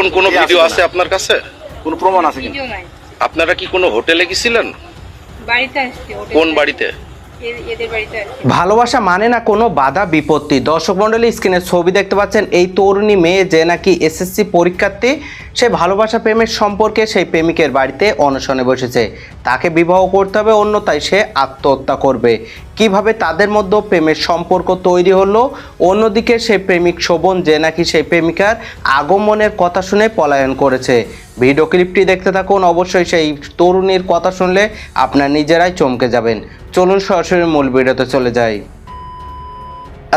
গোপন কোনো ভিডিও আছে আপনার কাছে? কোনো প্রমাণ আছে কিনা? আপনারা কি কোনো হোটেলে গেছিলেন? বাড়িতে আসছি হোটেলে। কোন বাড়িতে? ভালোবাসা মানে না কোনো বাধা বিপত্তি। দর্শক মণ্ডলী স্ক্রিনে ছবি দেখতে পাচ্ছেন এই তরুণী মেয়ে যে নাকি এসএসসি পরীক্ষার্থী সে ভালোবাসা প্রেমের সম্পর্কে সেই প্রেমিকের বাড়িতে অনশনে বসেছে। তাকে বিবাহ করতে হবে অন্যথায় সে আত্মহত্যা করবে। কীভাবে তাদের মধ্যে প্রেমের সম্পর্ক তৈরি হলো? অন্যদিকে সেই প্রেমিক শোভন যে নাকি সেই প্রেমিকার আগমনের কথা শুনে পলায়ন করেছে। ভিডিও ক্লিপটি দেখতে থাকুন, অবশ্যই সেই তরুণীর কথা শুনলে আপনার নিজেরাই চমকে যাবেন। চলুন সরাসরি মূল ভিডিওতে চলে যাই।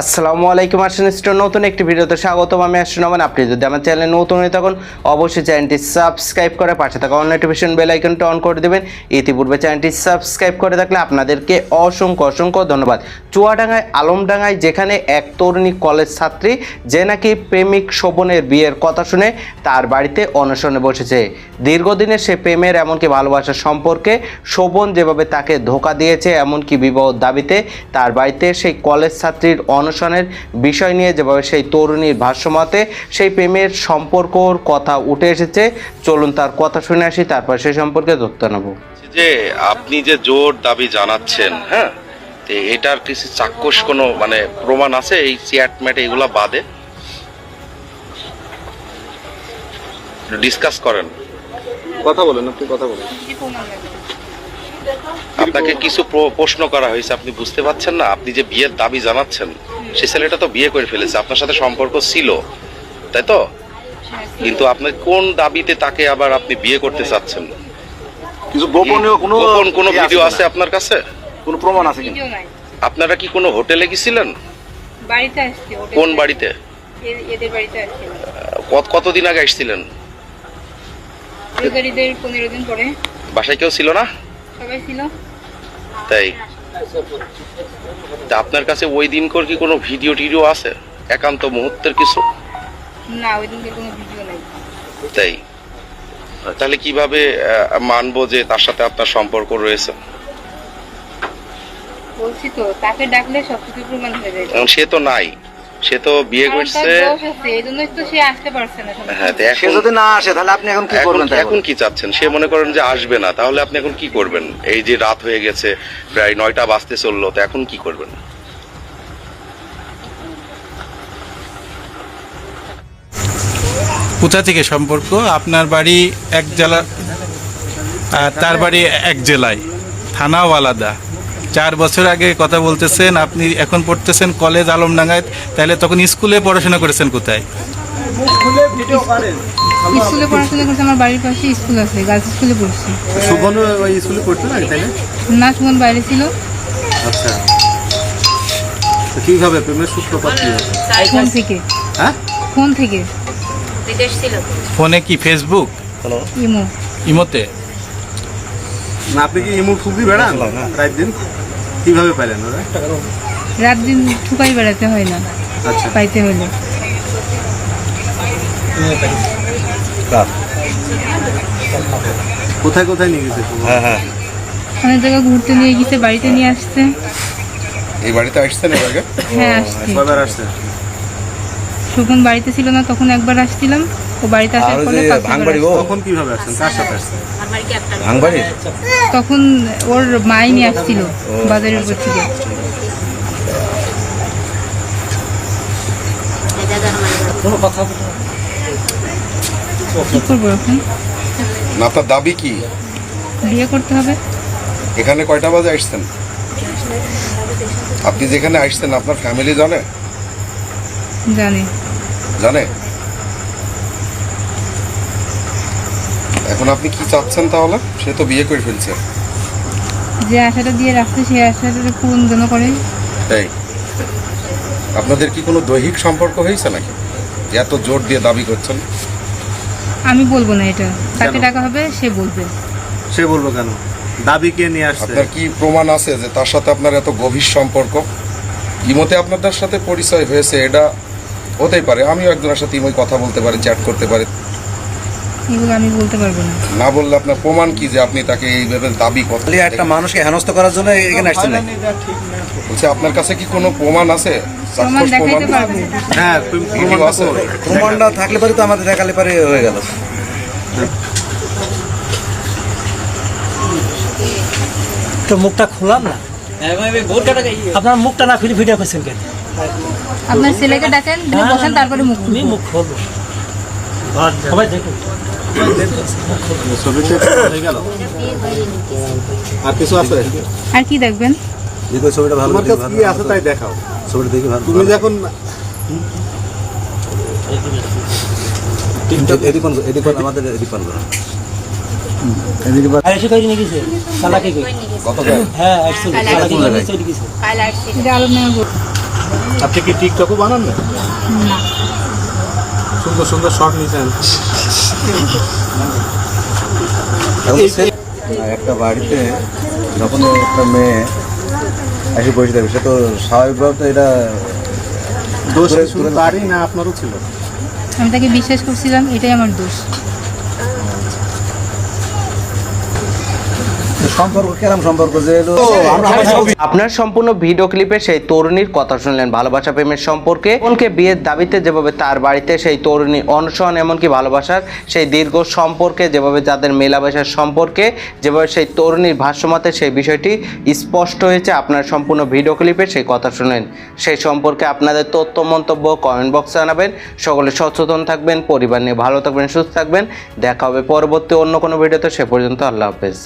আসসালামু আলাইকুম আর্শন স্টোর নতুন একটি ভিডিওতে স্বাগতম। আমি আর্শন আমান আপনি যদি আমার চ্যানেলে নতুন হয়ে থাকুন, অবশ্যই চ্যানেলটি সাবস্ক্রাইব করে পাশে থাকা অন নোটিফিকেশন বেল আইকনটা অন করে দেবেন। ইতিপূর্বে চ্যানেলটি সাবস্ক্রাইব করে থাকলে আপনাদেরকে অসংখ্য অসংখ্য ধন্যবাদ। চুয়াডাঙ্গায়, আলমডাঙ্গায় যেখানে এক তরুণী কলেজ ছাত্রী, যে নাকি প্রেমিক শোভনের বিয়ের কথা শুনে তার বাড়িতে অনশনে বসেছে। দীর্ঘদিনের সে প্রেমের এমনকি ভালোবাসার সম্পর্কে শোভন যেভাবে তাকে ধোকা দিয়েছে, এমনকি বিবাহ দাবিতে তার বাড়িতে সেই কলেজ ছাত্রীর অনশনের বিষয় নিয়ে যেভাবে সেই তরুণীর ভাষ্যমতে সেই প্রেমের সম্পর্কর কথা উঠে এসেছে। চলুন তার কথা শুনে আসি তারপর সে সম্পর্কে তথ্য নেব। যে আপনি যে জোর দাবি জানাচ্ছেন হ্যাঁ তো এটার কিছু চাক্ষুষ কোনো মানে প্রমাণ আছে এই চেয়াট ম্যাট এগুলা বাদে? ডিসকাস করেন। কথা বলেন আপনি কথা বলেন। কি প্রমাণ লাগবে? আপনাকে কিছু প্র- প্রশ্ন করা হয়েছে আপনি বুঝতে পারছেন না? আপনি যে বিয়ের দাবি জানাচ্ছেন সে ছেলেটা তো বিয়ে করে ফেলেছে আপনার সাথে সম্পর্ক ছিল তাই তো? কিন্তু আপনার কোন দাবিতে তাকে আবার আপনি বিয়ে করতে চাচ্ছেন? কিছু গোপনীয় কোনো গোপন কোনো ইয়ে ভিডিও আছে আপনার কাছে? কোনো প্রমাণ আছে কিনা? আপনারা কি কোনো হোটেলে গেছিলেন? বাড়িতে আসছি হোটেলে। কোন বাড়িতে? এদের বাড়িতে আসছি। কত কতদিন আগে পনেরো দিন পরে। বাসায় কেউ ছিল না? সবাই ছিল? তাই? তা আপনার কাছে ওই দিনকর কি কোনো ভিডিও টিডিও আছে? একান্ত মুহূর্তের কিছু? না ওই দিনকে কোনো ভিডিও নাই। তাই? তাহলে কীভাবে মানবো যে তার সাথে আপনার সম্পর্ক রয়েছে? বলছি তো তাকে ডাকলে সবকিছু প্রমাণ হয়ে যায়। সে তো নাই। সে তো বিয়ে করছে। সে হ্যাঁ তো যদি না আসে তাহলে আপনি এখন কি করবেন এখন কি চাচ্ছেন? সে মনে করেন যে আসবে না তাহলে আপনি এখন কি করবেন? এই যে রাত হয়ে গেছে প্রায় নয়টা বাজতে চলল তো এখন কি করবেন? কোথা থেকে সম্পর্ক? আপনার বাড়ি এক জেলা তার বাড়ি এক জেলায় থানাও আলাদা। চার বছর আগে কথা বলতেছেন আপনি এখন পড়তেছেন কলেজ আলমডাঙ্গায় তাহলে তখন স্কুলে পড়াশোনা করেছেন কোথায়? স্কুলে পড়াশোনা করছে আমার বাড়ির পাশে স্কুল আছে গার্লস স্কুলে পড়ছি। সুবর্ণ ওই স্কুলে পড়তে না তাইলে না? সুমন বাইরে ছিল। আচ্ছা। তো কীভাবে প্রেমের সূত্রপাত কি ফোন থেকে। হ্যাঁ? ফোন থেকে। ফোনে কি ফেসবুক ইমো। ইমোতে? না আপনি কি ইমু খুবই বেড়ান? রাত দিন? কীভাবে পাইলেন ওরা? রাত দিন ঠুকাই বেড়াতে হয় না আচ্ছা। পাইতে হলে কোথায় কোথায় নিয়ে গেছে সুবর্ণ? অনেক জায়গায় ঘুরতে নিয়ে গেছে বাড়িতে নিয়ে আসছে। এই বাড়িতে আসছেন এর আগে? হ্যাঁ আসছে। কয়বার বাড়িতে ছিল না তখন একবার আসছিলাম। ও বাড়িতে আসার পাঁচবার আসছে। তখন কীভাবে আসছেন? কার সাথে আসছেন? তখন ওর মাই নিয়ে আসছিল বাজারের উপর থেকে। কি করব এখন? আপনার দাবি কি? বিয়ে করতে হবে। এখানে কয়টা বাজে আসছেন? আপনি যেখানে আসছেন আপনার ফ্যামিলি জানে? জানি। জানে? এখন আপনি কি চাচ্ছেন তাহলে? সে তো বিয়ে করে ফেলছে। যে আশাটা দিয়ে রাখছে সেই আশাটা পূরণ যেন করে। তাই আপনাদের কি কোনো দৈহিক সম্পর্ক হয়েছে নাকি? যে এত জোর দিয়ে দাবি করছেন? আমি বলব না এটা। তাকে? ডাকা হবে সে বলবে। সে বলব কেন? দাবি কে নিয়ে আসছে? আপনার কি প্রমাণ আছে যে তার সাথে আপনার এত গভীর সম্পর্ক? ইমতে আপনাদের সাথে পরিচয় হয়েছে এটা হতেই পারে। আমিও একজনের সাথে ইমোয় কথা বলতে পারি চ্যাট করতে পারি। এগুলো আমি বলতে পারব না। না বললে আপনার প্রমাণ কি যে আপনি তাকে এইভাবে দাবি করতে একটা মানুষকে হেনস্থ করার জন্য এখানে আসছেন না? বলছে আপনার কাছে কি কোনো প্রমাণ আছে? প্রমাণ চাক্ষুষ পারব হ্যাঁ তুমি ভিডিও আছে? প্রমাণটা থাকলে পরে তো আমাদের দেখালে পরে হয়ে গেল। তো মুখটা খুললাম না? আপনার মুখটা না খুলে ভিডিও করছেন কেন? আপনার ছেলেকে ডাকেন বসেন তারপরে মুখ মুখ খুলবো। সবাই দেখুন ছবিতে হয়ে গেল আর কিছু আছে? আর কি দেখবেন? দেখো ছবিটা ভালো তোমার কাছে কি আছে তাই দেখাও। ছবিটা দেখি ভালো তুমি যখন এদিকন এদিকন আমাদের এদিকন হ্যাঁ বল- আপনি কি টিকটকও বানান না সুন্দর সুন্দর শট নিয়েছেন একটা বাড়িতে যখন একটা মেয়ে এসে বসে দেবে সে তো স্বাভাবিকভাবে তো এটা দোষ তারই না আপনারও ছিল। আমি তাকে বিশ্বাস করছিলাম এটাই আমার দোষ। সম্পর্ক কেরম সম্পর্ক যে আপনার সম্পূর্ণ ভিডিও ক্লিপে সেই তরুণীর কথা শুনলেন ভালোবাসা প্রেমের সম্পর্কে। বোনকে বিয়ের দাবিতে যেভাবে তার বাড়িতে সেই তরুণী অনশন এমনকি ভালোবাসার সেই দীর্ঘ সম্পর্কে যেভাবে যাদের মেলামেশার সম্পর্কে যেভাবে সেই তরুণীর ভাষ্যমতে সেই বিষয়টি স্পষ্ট হয়েছে আপনার সম্পূর্ণ ভিডিও ক্লিপে সেই কথা শুনলেন। সেই সম্পর্কে আপনাদের তথ্য মন্তব্য কমেন্ট বক্সে জানাবেন। সকলে সচেতন থাকবেন পরিবার নিয়ে ভালো থাকবেন সুস্থ থাকবেন। দেখা হবে পরবর্তী অন্য কোনো ভিডিওতে সে পর্যন্ত আল্লাহ হাফেজ।